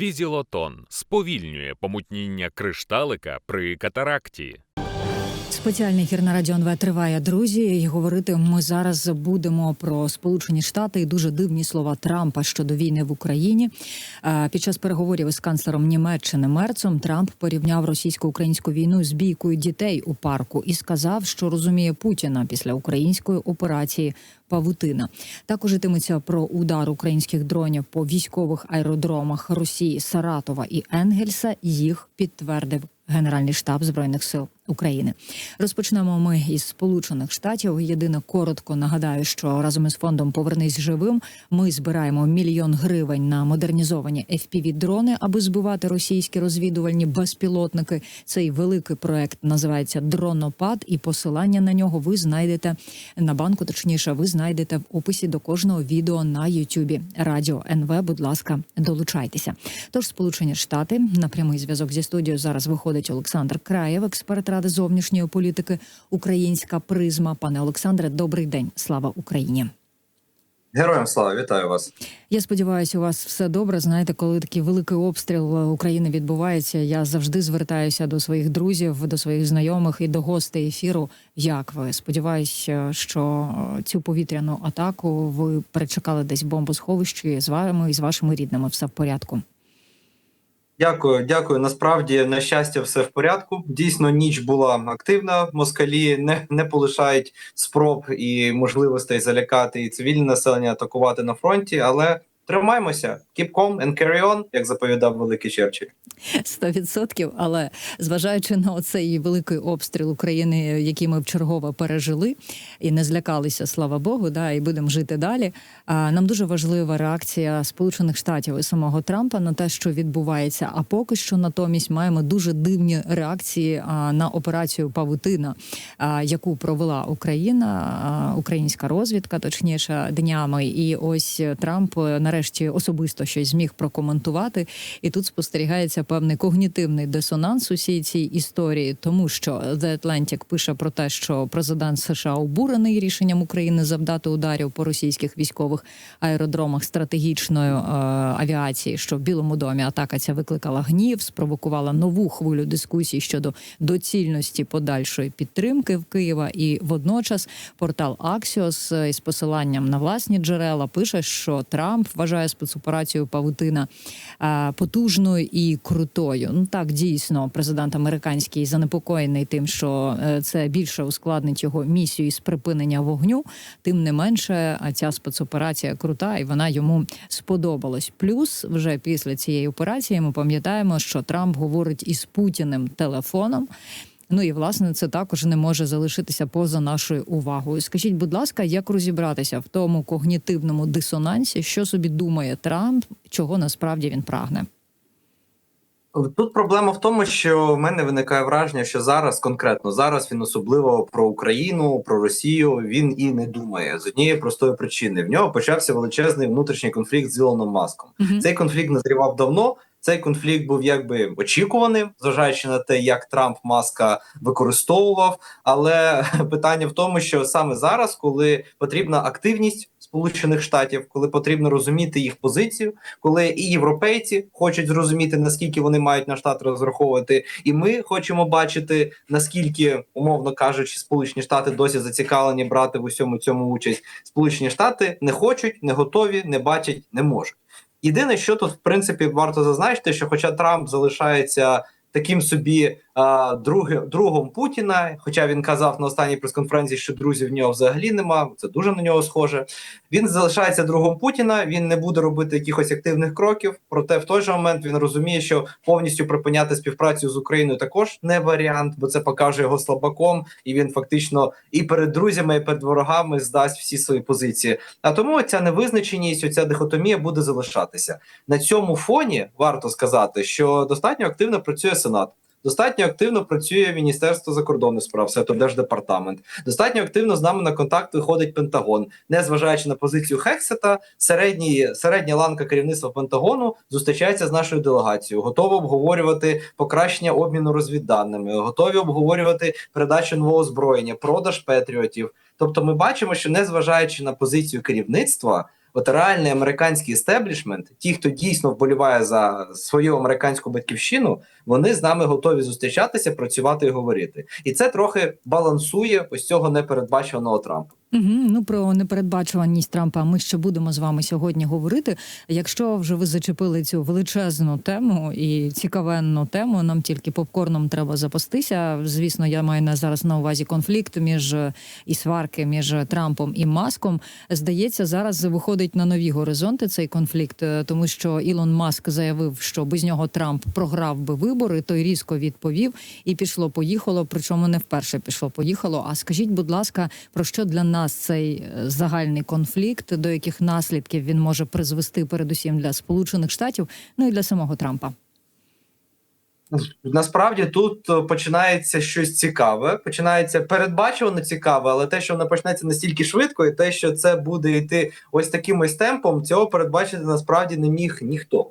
Візілотон сповільнює помутніння кришталика при катаракті. Спеціальний ефір на радіо НВ триває, друзі. І говорити ми зараз будемо про Сполучені Штати і дуже дивні слова Трампа щодо війни в Україні. Е, Під час переговорів із канцлером Німеччини Мерцом Трамп порівняв російсько-українську війну з бійкою дітей у парку і сказав, що розуміє Путіна після української операції Павутина. Також йтиметься про удар українських дронів по військових аеродромах Росії, Саратова і Енгельса. Їх підтвердив Генеральний штаб збройних сил України. Розпочнемо ми із Сполучених Штатів. Єдине коротко нагадаю, що разом із фондом Повернись живим ми збираємо мільйон гривень на модернізовані fpv дрони, аби збивати російські розвідувальні безпілотники. Цей великий проект називається Дронопад, і посилання на нього ви знайдете на банку. Точніше, ви знайдете в описі до кожного відео на Ютубі. Радіо НВ. Будь ласка, долучайтеся. Тож Сполучені Штати на прямий зв'язок зі студією зараз виходить Олександр Краєв, експерт ради зовнішньої політики, українська призма. Пане Олександре, добрий день. Слава Україні. Героям слава, вітаю вас. Я сподіваюся, у вас все добре. Знаєте, коли такий великий обстріл України відбувається, я завжди звертаюся до своїх друзів, до своїх знайомих і до гостей ефіру. Як ви сподіваюся, що цю повітряну атаку ви перечекали десь в бомбосховищі з вами і з вашими рідними? Все в порядку. Дякую, дякую. Насправді, на щастя, все в порядку. Дійсно, ніч була активна. Москалі не, не полишають спроб і можливостей залякати і цивільне населення атакувати на фронті, але тримаємося. Keep calm and carry on, як заповідав великий Черчилль. Сто відсотків, але зважаючи на цей великий обстріл України, який ми вчергово пережили, і не злякалися, слава Богу, да і будемо жити далі. А нам дуже важлива реакція Сполучених Штатів і самого Трампа на те, що відбувається. А поки що натомість маємо дуже дивні реакції на операцію Павутина, яку провела Україна, українська розвідка, точніше днями. І ось Трамп нарешті особисто щось зміг прокоментувати. І тут спостерігається певний когнітивний дисонанс у всій цій історії, тому що The Atlantic пише про те, що президент США обурений рішенням України завдати ударів по російських військових аеродромах стратегічної е, авіації, що в Білому домі атака ця викликала гнів, спровокувала нову хвилю дискусій щодо доцільності подальшої підтримки в Києва. І водночас портал Axios із посиланням на власні джерела пише, що Трамп вважає спецоперацію Павутина е, потужною і крутою. Ну так дійсно, президент американський занепокоєний тим, що е, це більше ускладнить його місію із припинення вогню. Тим не менше, а ця спецоперація крута, і вона йому сподобалась. Плюс, вже після цієї операції, ми пам'ятаємо, що Трамп говорить із Путіним телефоном. Ну і власне це також не може залишитися поза нашою увагою. Скажіть, будь ласка, як розібратися в тому когнітивному дисонансі, що собі думає Трамп, чого насправді він прагне? Тут проблема в тому, що в мене виникає враження, що зараз конкретно зараз він особливо про Україну, про Росію він і не думає з однієї простої причини. В нього почався величезний внутрішній конфлікт з Ілоном Маском. Мгм. Цей конфлікт назрівав давно. Цей конфлікт був якби очікуваним, зважаючи на те, як Трамп маска використовував. Але питання в тому, що саме зараз, коли потрібна активність Сполучених Штатів, коли потрібно розуміти їх позицію, коли і європейці хочуть зрозуміти наскільки вони мають на штат розраховувати, і ми хочемо бачити наскільки, умовно кажучи, Сполучені Штати досі зацікавлені брати в усьому цьому участь. Сполучені Штати не хочуть, не готові, не бачать, не можуть. Єдине, що тут в принципі варто зазначити, що хоча Трамп залишається таким собі а, друг, другом Путіна, хоча він казав на останній прес-конференції, що друзів в нього взагалі нема, це дуже на нього схоже. Він залишається другом Путіна. Він не буде робити якихось активних кроків. Проте в той же момент він розуміє, що повністю припиняти співпрацю з Україною також не варіант, бо це покаже його слабаком, і він фактично і перед друзями, і перед ворогами здасть всі свої позиції. А тому ця невизначеність, оця дихотомія буде залишатися на цьому фоні. Варто сказати, що достатньо активно працює Сенат. Достатньо активно працює Міністерство закордонних справ, це Держдепартамент. Достатньо активно з нами на контакт виходить Пентагон, незважаючи на позицію Хексета, середній середня ланка керівництва Пентагону зустрічається з нашою делегацією, готова обговорювати покращення обміну розвідданими, готові обговорювати передачу нового озброєння, продаж патріотів. Тобто, ми бачимо, що незважаючи на позицію керівництва. От реальний американський істеблішмент, ті, хто дійсно вболіває за свою американську батьківщину, вони з нами готові зустрічатися, працювати і говорити. І це трохи балансує ось цього непередбачуваного Трампа. Угу, ну про непередбачуваність Трампа ми ще будемо з вами сьогодні говорити. Якщо вже ви зачепили цю величезну тему і цікавенну тему, нам тільки попкорном треба запастися. Звісно, я маю на зараз на увазі конфлікт між е, і сварки між Трампом і Маском. Здається, зараз виходить на нові горизонти цей конфлікт, е, тому що Ілон Маск заявив, що без нього Трамп програв би вибори. Той різко відповів і пішло, поїхало. Причому не вперше пішло, поїхало. А скажіть, будь ласка, про що для нас цей е, загальний конфлікт, до яких наслідків він може призвести, передусім для Сполучених Штатів, ну і для самого Трампа? Насправді тут е, починається щось цікаве, починається передбачувано цікаве, але те, що воно почнеться настільки швидко, і те, що це буде йти ось таким ось темпом, цього передбачити насправді не міг ніхто.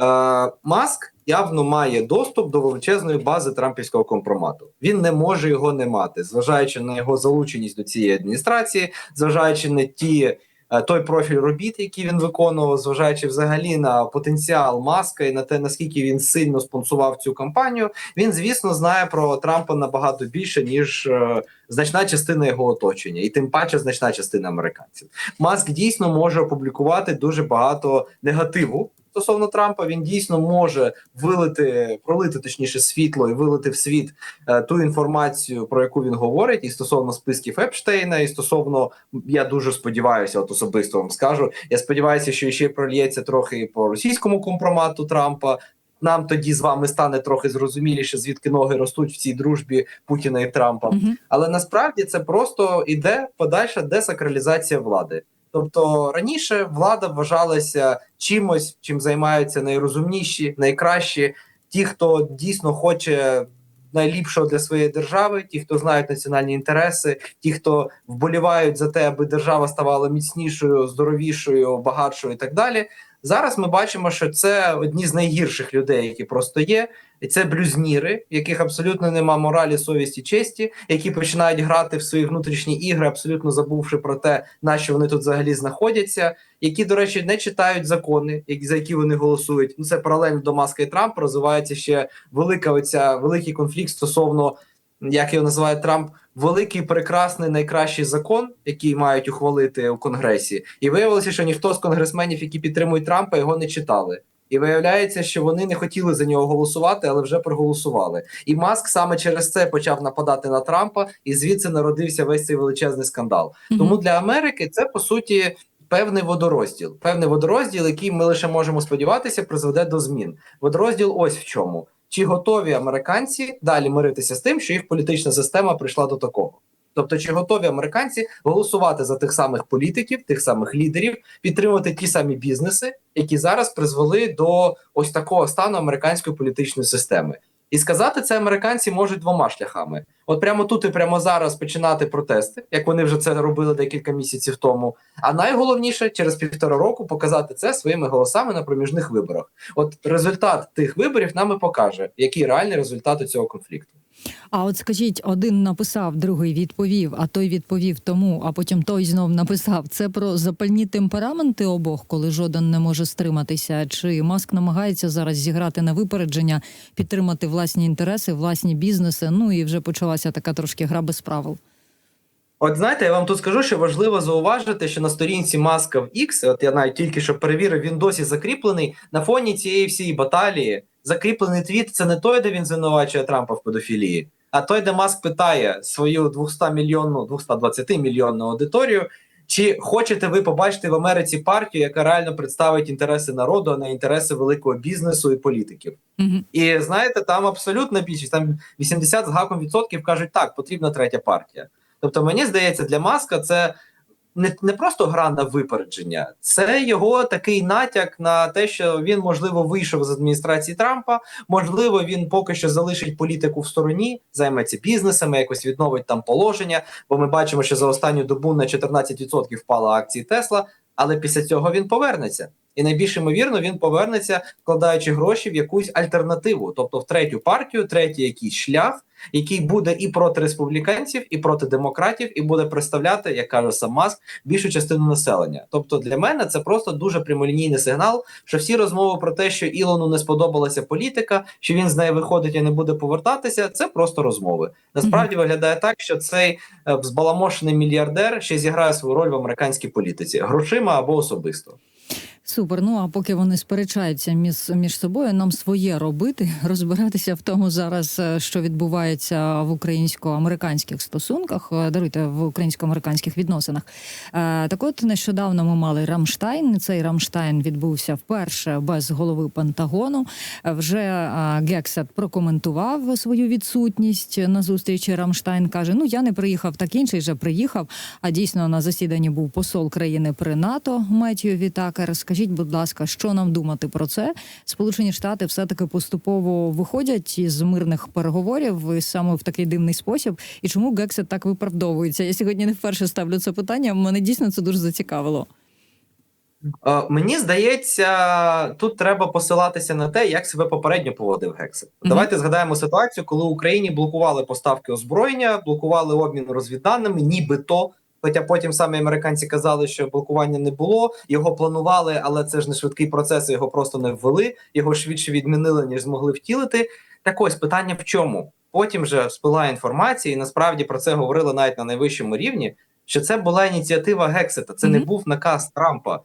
Е, Маск явно має доступ до величезної бази трампівського компромату. Він не може його не мати, зважаючи на його залученість до цієї адміністрації, зважаючи на ті. е, Той профіль робіт, який він виконував, зважаючи взагалі на потенціал маска і на те, наскільки він сильно спонсував цю кампанію, він звісно знає про Трампа набагато більше ніж е, значна частина його оточення, і тим паче значна частина американців. Маск дійсно може опублікувати дуже багато негативу стосовно Трампа. Він дійсно може вилити, пролити точніше світло і вилити в світ е, ту інформацію, про яку він говорить, і стосовно списків Епштейна, і стосовно я дуже сподіваюся, от особисто вам скажу. Я сподіваюся, що ще прольється трохи і по російському компромату Трампа. Нам тоді з вами стане трохи зрозуміліше, звідки ноги ростуть в цій дружбі Путіна і Трампа. Угу. Але насправді це просто іде подальша десакралізація влади. Тобто раніше влада вважалася чимось, чим займаються найрозумніші, найкращі, ті, хто дійсно хоче найліпшого для своєї держави, ті, хто знають національні інтереси, ті, хто вболівають за те, аби держава ставала міцнішою, здоровішою, багатшою і так далі. Зараз ми бачимо, що це одні з найгірших людей, які просто є. І це блюзніри, в яких абсолютно нема моралі, совісті, честі, які починають грати в свої внутрішні ігри, абсолютно забувши про те, на що вони тут взагалі знаходяться, які, до речі, не читають закони, за які вони голосують. Ну це паралельно до Маска і Трампа розвивається ще велика оця великий конфлікт стосовно як його називає Трамп, великий, прекрасний, найкращий закон, який мають ухвалити у Конгресі, і виявилося, що ніхто з конгресменів, які підтримують Трампа, його не читали. І виявляється, що вони не хотіли за нього голосувати, але вже проголосували. І Маск саме через це почав нападати на Трампа, і звідси народився весь цей величезний скандал. Тому для Америки це по суті. Певний водорозділ, певний водорозділ, який ми лише можемо сподіватися, призведе до змін. Водорозділ ось в чому: чи готові американці далі миритися з тим, що їх політична система прийшла до такого? Тобто, чи готові американці голосувати за тих самих політиків, тих самих лідерів, підтримувати ті самі бізнеси, які зараз призвели до ось такого стану американської політичної системи? І сказати це американці можуть двома шляхами: от прямо тут і прямо зараз починати протести, як вони вже це робили декілька місяців тому. А найголовніше через півтора року показати це своїми голосами на проміжних виборах. От результат тих виборів нам і покаже, який реальний результат у цього конфлікту. А от скажіть, один написав, другий відповів, а той відповів тому, а потім той знов написав. Це про запальні темпераменти обох, коли жоден не може стриматися. Чи маск намагається зараз зіграти на випередження, підтримати власні інтереси, власні бізнеси? Ну і вже почалася така трошки гра без правил. От знаєте, я вам тут скажу, що важливо зауважити, що на сторінці Маска в X, от я навіть тільки що перевірив, він досі закріплений на фоні цієї всієї баталії. Закріплений твіт це не той, де він звинувачує Трампа в педофілії, а той, де Маск питає свою 200 мільйонну, 220 мільйонну аудиторію. Чи хочете ви побачити в Америці партію, яка реально представить інтереси народу, а не інтереси великого бізнесу і політиків? Угу. І знаєте, там абсолютна більшість, там 80 з гаком відсотків кажуть, так, потрібна третя партія. Тобто, мені здається, для Маска це не, не просто гра на випередження, це його такий натяк на те, що він можливо вийшов з адміністрації Трампа. Можливо, він поки що залишить політику в стороні, займеться бізнесами, якось відновить там положення. Бо ми бачимо, що за останню добу на 14% впала акції Тесла. Але після цього він повернеться. І найбільш ймовірно він повернеться, вкладаючи гроші в якусь альтернативу, тобто в третю партію, третій якийсь шлях, який буде і проти республіканців, і проти демократів, і буде представляти, як каже сам Маск, більшу частину населення. Тобто для мене це просто дуже прямолінійний сигнал, що всі розмови про те, що Ілону не сподобалася політика, що він з неї виходить і не буде повертатися, це просто розмови. Насправді виглядає так, що цей е, взбаламошений мільярдер ще зіграє свою роль в американській політиці грошима або особисто. Супер. Ну а поки вони сперечаються між, між собою, нам своє робити, розбиратися в тому зараз, е, що відбувається в українсько-американських стосунках, е, даруйте в українсько-американських відносинах. Е, Так, от нещодавно ми мали Рамштайн. Цей Рамштайн відбувся вперше без голови Пентагону. Вже Гексет прокоментував свою відсутність на зустрічі. Рамштайн каже: Ну я не приїхав, так інший же приїхав. А дійсно на засіданні був посол країни при НАТО Меттію Вітакер. Скажіть, будь ласка, що нам думати про це? Сполучені Штати все таки поступово виходять із мирних переговорів і саме в такий дивний спосіб. І чому Гексет так виправдовується? Я сьогодні не вперше ставлю це питання. Мене дійсно це дуже зацікавило. Е, Мені здається, тут треба посилатися на те, як себе попередньо поводив Гексет. Мгм. Давайте згадаємо ситуацію, коли Україні блокували поставки озброєння, блокували обмін розвідданими, нібито. Хоча потім самі американці казали, що блокування не було, його планували, але це ж не швидкий процес, його просто не ввели, його швидше відмінили, ніж змогли втілити. Так ось питання в чому? Потім же спила інформація, і насправді про це говорили навіть на найвищому рівні. Що це була ініціатива Гексета, це не був наказ Трампа.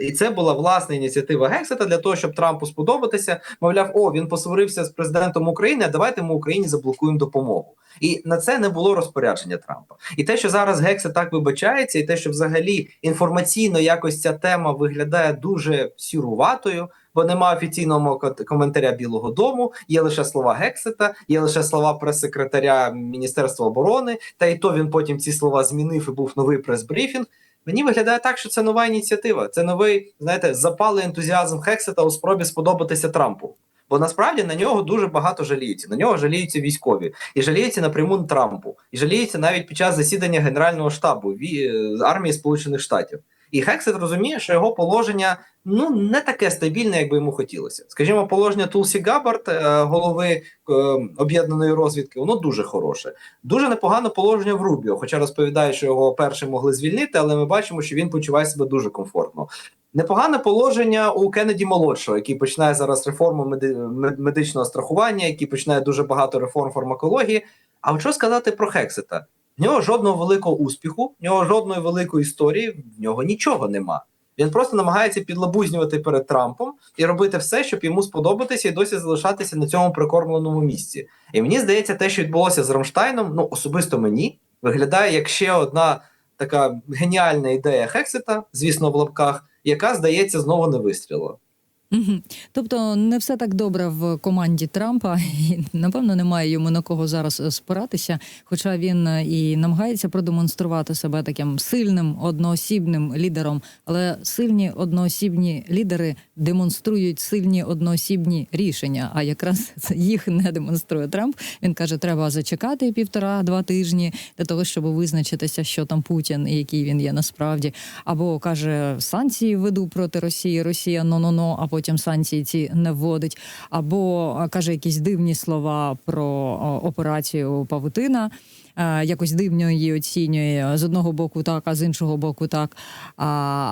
І це була власна ініціатива Гексета для того, щоб Трампу сподобатися. Мовляв, о, він посварився з президентом України. а Давайте ми Україні заблокуємо допомогу. І на це не було розпорядження Трампа. І те, що зараз Гексет так вибачається, і те, що взагалі інформаційно якось ця тема виглядає дуже сіруватою, бо немає офіційного ко- коментаря Білого Дому, є лише слова Гексета, є лише слова прес-секретаря Міністерства оборони. Та і то він потім ці слова змінив і був новий прес-брифінг. Мені виглядає так, що це нова ініціатива. Це новий, знаєте, запалий ентузіазм Хексета у спробі сподобатися Трампу. Бо насправді на нього дуже багато жаліються. На нього жаліються військові, і жаліються напряму Трампу, і жаліються навіть під час засідання Генерального штабу е, армії Сполучених Штатів. І Хексет розуміє, що його положення ну не таке стабільне, як би йому хотілося. Скажімо, положення Тулсі Габбард, е, голови е, об'єднаної розвідки, воно дуже хороше. Дуже непогане положення в Рубіо, хоча розповідає, що його першим могли звільнити, але ми бачимо, що він почуває себе дуже комфортно. Непогане положення у Кеннеді молодшого, який починає зараз реформу меди- медичного страхування, який починає дуже багато реформ фармакології. А що сказати про Хексета? В нього жодного великого успіху, в нього жодної великої історії, в нього нічого нема. Він просто намагається підлабузнювати перед Трампом і робити все, щоб йому сподобатися і досі залишатися на цьому прикормленому місці. І мені здається, те, що відбулося з Рамштайном, ну особисто мені виглядає як ще одна така геніальна ідея Хексета, звісно, в лапках, яка здається знову не вистрілила. Мгм. Тобто не все так добре в команді Трампа, і напевно немає йому на кого зараз е, спиратися. Хоча він е, і намагається продемонструвати себе таким сильним одноосібним лідером. Але сильні одноосібні лідери демонструють сильні одноосібні рішення. А якраз їх не демонструє Трамп. Він каже, треба зачекати півтора-два тижні для того, щоб визначитися, що там Путін і який він є насправді. Або каже, санкції веду проти Росії, Росія но-но-но, а потім санкції ці не вводить. Або каже якісь дивні слова про операцію Павутина. Е, Якось дивно її оцінює з одного боку так, а з іншого боку так. А,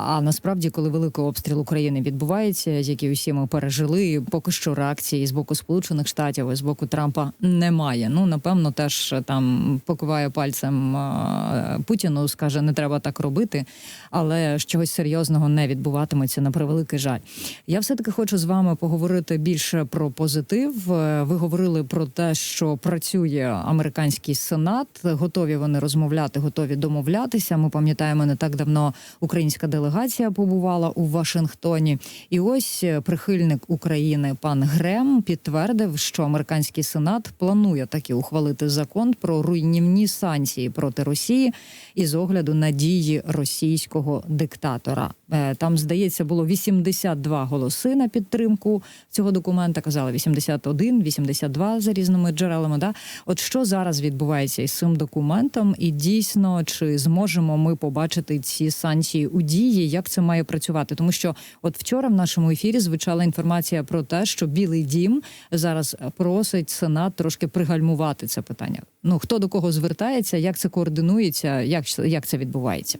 а насправді, коли великий обстріл України відбувається, який усі ми пережили, поки що реакції з боку Сполучених Штатів і з боку Трампа немає. Ну напевно, теж там покиває пальцем е, Путіну, скаже, не треба так робити, але ж чогось серйозного не відбуватиметься на превеликий жаль. Я все таки хочу з вами поговорити більше про позитив. Е, Ви говорили про те, що працює американський сенат, готові вони розмовляти, готові домовлятися. Ми пам'ятаємо, не так давно українська делегація побувала у Вашингтоні, і ось е, прихильник України пан Грем підтвердив, що американський сенат планує таки ухвалити закон про руйнівні санкції проти Росії із огляду на дії російського диктатора. Е, Там, здається, було 82 голоси на підтримку цього документа. Казали 81, 82 за різними джерелами. Да? От що зараз відбувається із цим документом, і дійсно чи зможемо ми побачити ці санкції у дії? Як це має працювати? Тому що от вчора в нашому ефірі звучала інформація про те, що Білий Дім зараз просить Сенат трошки пригальмувати це питання. Ну хто до кого звертається, як це координується, як, як це відбувається?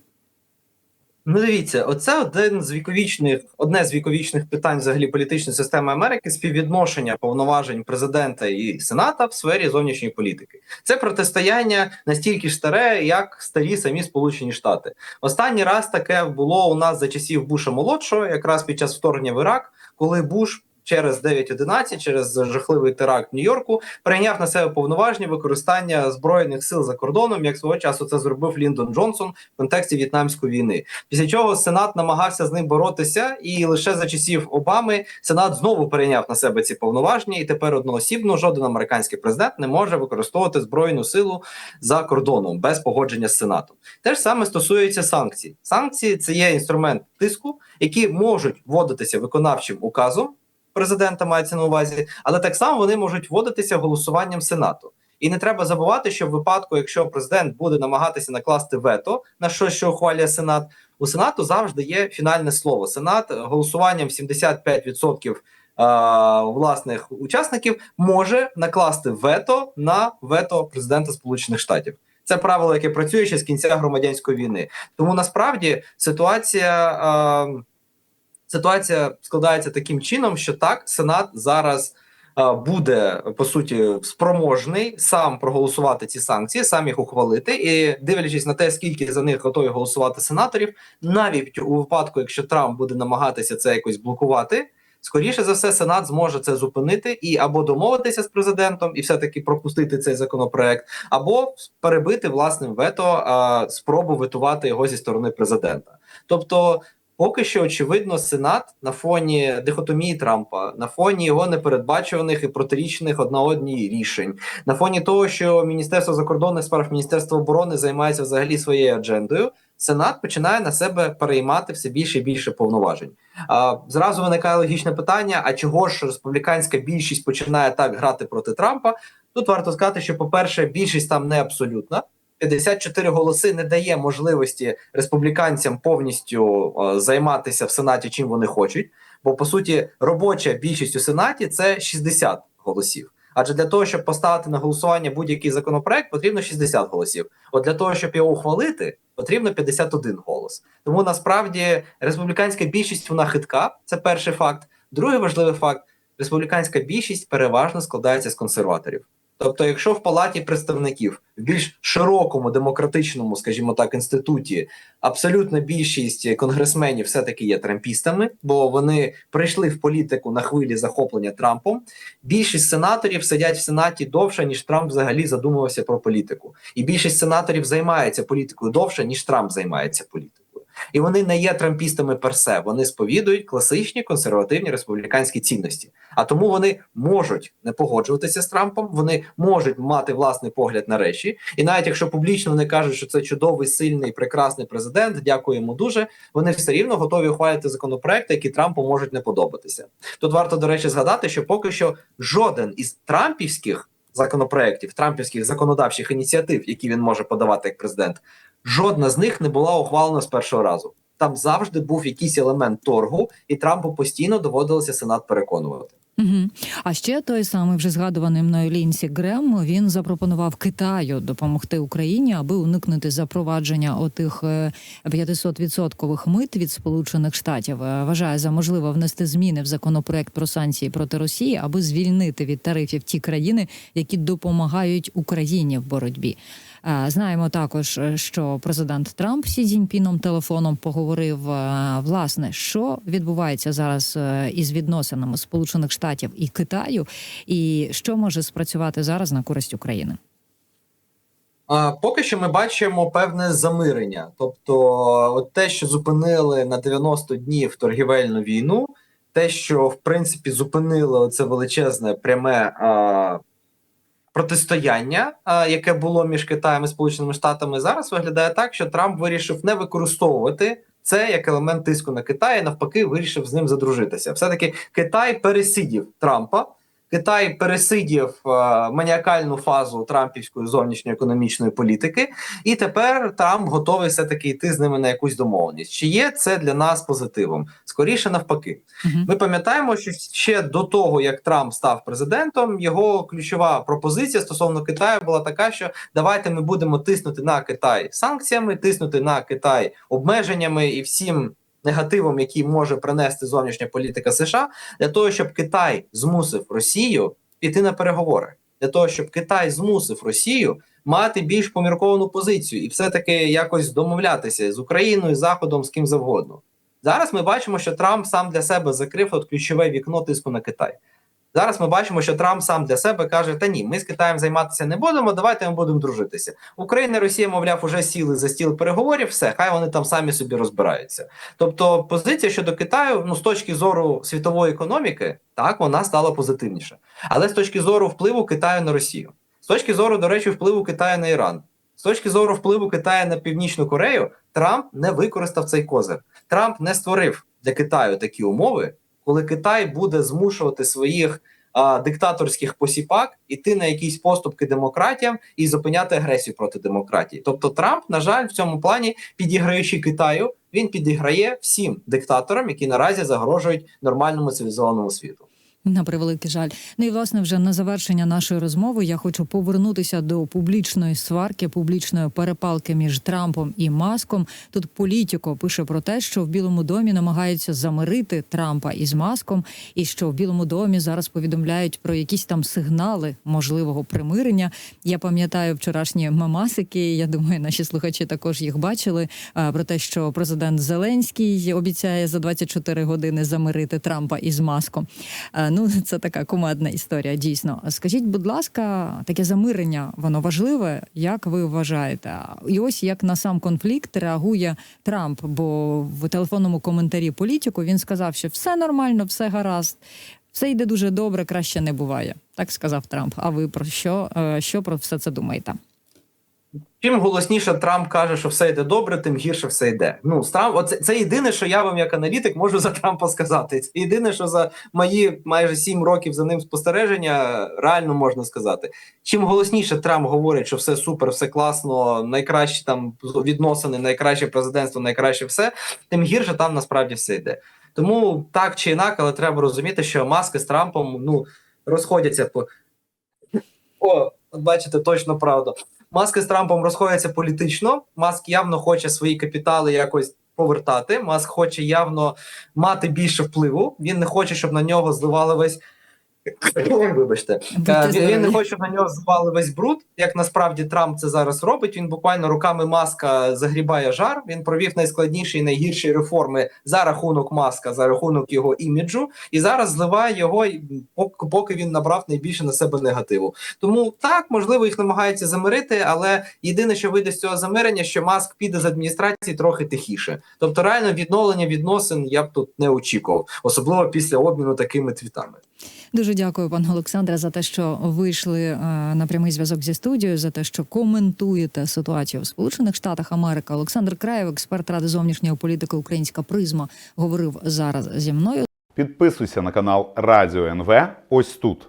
Ну, дивіться, оце один з віковічних, одне з віковічних питань взагалі політичної системи Америки співвідношення повноважень президента і сената в сфері зовнішньої політики. Це протистояння настільки старе, як старі самі Сполучені Штати. Останній раз таке було у нас за часів Буша молодшого, якраз під час вторгнення в Ірак, коли Буш. Через 9.11, через жахливий теракт Нью-Йорку, прийняв на себе повноваження використання збройних сил за кордоном, як свого часу це зробив Ліндон Джонсон в контексті в'єтнамської війни. Після чого Сенат намагався з ним боротися, і лише за часів Обами Сенат знову перейняв на себе ці повноваження, і тепер одноосібно жоден американський президент не може використовувати збройну силу за кордоном без погодження з Сенатом. Те ж саме стосується санкцій. Санкції це є інструмент тиску, які можуть вводитися виконавчим указом. Президента мається на увазі, але так само вони можуть вводитися голосуванням Сенату. І не треба забувати, що в випадку, якщо президент буде намагатися накласти вето на щось, що ухвалює Сенат, у Сенату завжди є фінальне слово. Сенат голосуванням 75% а, власних учасників може накласти вето на вето президента Сполучених Штатів. Це правило, яке працює ще з кінця громадянської війни. Тому насправді ситуація. Ситуація складається таким чином, що так Сенат зараз е, буде по суті спроможний сам проголосувати ці санкції, сам їх ухвалити, і дивлячись на те, скільки за них готові голосувати сенаторів, навіть у випадку, якщо Трамп буде намагатися це якось блокувати. Скоріше за все, Сенат зможе це зупинити і або домовитися з президентом і все-таки пропустити цей законопроект, або перебити власним вето а, спробу витувати його зі сторони президента. Тобто, поки що очевидно, Сенат на фоні дихотомії Трампа, на фоні його непередбачуваних і протирічних одна одній рішень, на фоні того, що Міністерство закордонних справ, Міністерство оборони займається взагалі своєю аджендою. Сенат починає на себе переймати все більше і більше повноважень. А, Зразу виникає логічне питання: а чого ж республіканська більшість починає так грати проти Трампа? Тут варто сказати, що, по-перше, більшість там не абсолютна. 54 голоси не дає можливості республіканцям повністю е, займатися в сенаті, чим вони хочуть. Бо по суті, робоча більшість у сенаті це 60 голосів. Адже для того, щоб поставити на голосування будь-який законопроект, потрібно 60 голосів. От для того, щоб його ухвалити, потрібно 51 голос. Тому насправді республіканська більшість вона хитка. Це перший факт. Другий важливий факт: республіканська більшість переважно складається з консерваторів. Тобто, якщо в палаті представників в більш широкому демократичному, скажімо так, інституті абсолютна більшість конгресменів все таки є трампістами, бо вони прийшли в політику на хвилі захоплення Трампом. Більшість сенаторів сидять в сенаті довше ніж Трамп взагалі задумувався про політику, і більшість сенаторів займається політикою довше ніж Трамп займається політикою. І вони не є трампістами персе. Вони сповідують класичні консервативні республіканські цінності. А тому вони можуть не погоджуватися з Трампом, вони можуть мати власний погляд на речі. І навіть якщо публічно вони кажуть, що це чудовий, сильний, прекрасний президент, дякуємо дуже. Вони все рівно готові ухвалити законопроекти, які Трампу можуть не подобатися. Тут варто до речі згадати, що поки що жоден із трампівських законопроєктів, трампівських законодавчих ініціатив, які він може подавати як президент, жодна з них не була ухвалена з першого разу. Там завжди був якийсь елемент торгу, і Трампу постійно доводилося Сенат переконувати. Угу. А ще той самий вже згадуваний мною Лінсі Грем він запропонував Китаю допомогти Україні, аби уникнути запровадження отих 500-відсоткових мит від Сполучених Штатів. Е, Вважає за можливе внести зміни в законопроект про санкції проти Росії, аби звільнити від тарифів ті країни, які допомагають Україні в боротьбі. Е, Знаємо також, е, що президент Трамп Сі Цзіньпіном телефоном поговорив е, власне, що відбувається зараз із відносинами Сполучених Штатів і Китаю, і що може спрацювати зараз на користь України. Поки що ми бачимо певне замирення. Тобто, от те, що зупинили на 90 днів торгівельну війну, те, що в принципі зупинило це величезне пряме протистояння, яке було між Китаєм і Сполученими Штатами, зараз виглядає так, що Трамп вирішив не використовувати це як елемент тиску на Китай, і навпаки, вирішив з ним задружитися. Все таки Китай пересидів Трампа. Китай пересидів е, маніакальну фазу трампівської зовнішньоекономічної політики, і тепер Трамп готовий все таки йти з ними на якусь домовленість. Чи є це для нас позитивом? Скоріше навпаки. Мгм. Ми пам'ятаємо, що ще до того, як Трамп став президентом, його ключова пропозиція стосовно Китаю була така, що давайте ми будемо тиснути на Китай санкціями, тиснути на Китай обмеженнями і всім негативом, який може принести зовнішня політика США, для того, щоб Китай змусив Росію піти на переговори, для того, щоб Китай змусив Росію мати більш помірковану позицію і все таки якось домовлятися з Україною, з Заходом, з ким завгодно. Зараз ми бачимо, що Трамп сам для себе закрив от ключове вікно тиску на Китай. Зараз ми бачимо, що Трамп сам для себе каже: Та ні, ми з Китаєм займатися не будемо. Давайте ми будемо дружитися. Україна, і Росія, мовляв, уже сіли за стіл переговорів. Все, хай вони там самі собі розбираються. Тобто, позиція щодо Китаю, ну з точки зору світової економіки, так вона стала позитивніша. Але з точки зору впливу Китаю на Росію, з точки зору, до речі, впливу Китаю на Іран, з точки зору впливу Китаю на Північну Корею, Трамп не використав цей козир. Трамп не створив для Китаю такі умови, коли Китай буде змушувати своїх а, диктаторських посіпак іти на якісь поступки демократіям і зупиняти агресію проти демократії. Тобто, Трамп, на жаль, в цьому плані, підіграючи Китаю, він підіграє всім диктаторам, які наразі загрожують нормальному цивілізованому світу. На превеликий жаль. Ну і власне вже на завершення нашої розмови я хочу повернутися до публічної сварки, публічної перепалки між Трампом і Маском. Тут політико пише про те, що в Білому домі намагаються замирити Трампа із Маском, і що в Білому домі зараз повідомляють про якісь там сигнали можливого примирення. Я пам'ятаю вчорашні мемасики. Я думаю, наші слухачі також їх бачили. Про те, що президент Зеленський обіцяє за 24 години замирити Трампа із Маском. Ну, це така кумедна історія, дійсно. Скажіть, будь ласка, таке замирення, воно важливе, як ви вважаєте? І ось як на сам конфлікт реагує Трамп, бо в телефонному коментарі політику він сказав, що все нормально, все гаразд, все йде дуже добре, краще не буває. Так сказав Трамп. А ви про що, е, що про все це думаєте? Чим голосніше Трамп каже, що все йде добре, тим гірше все йде. Ну з Трамп, оце це єдине, що я вам як аналітик можу за Трампа сказати. Це єдине, що за мої майже сім років за ним спостереження реально можна сказати. Чим голосніше Трамп говорить, що все супер, все класно, найкращі там відносини, найкраще президентство, найкраще все, тим гірше там насправді все йде. Тому так чи інак, але треба розуміти, що маски з Трампом ну розходяться по о, бачите, точно правда. Маски з Трампом розходяться політично. Маск явно хоче свої капітали якось повертати. Маск хоче явно мати більше впливу. Він не хоче, щоб на нього зливали весь. Ой, Вибачте, Будьте Е, він, не хоче, на нього зливали весь бруд. Як насправді Трамп це зараз робить. Він буквально руками маска загрібає жар. Він провів найскладніші і найгірші реформи за рахунок маска, за рахунок його іміджу, і зараз зливає його, поки, поки він набрав найбільше на себе негативу. Тому так можливо їх намагаються замирити, але єдине, що вийде з цього замирення, що маск піде з адміністрації трохи тихіше. Тобто, реально відновлення відносин я б тут не очікував, особливо після обміну такими твітами. Дуже дякую, пане Олександре, за те, що вийшли е, на прямий зв'язок зі студією, за те, що коментуєте ситуацію в Сполучених Штатах Америки. Олександр Краєв, експерт ради зовнішньої політики Українська призма, говорив зараз зі мною. Підписуйся на канал Радіо НВ ось тут.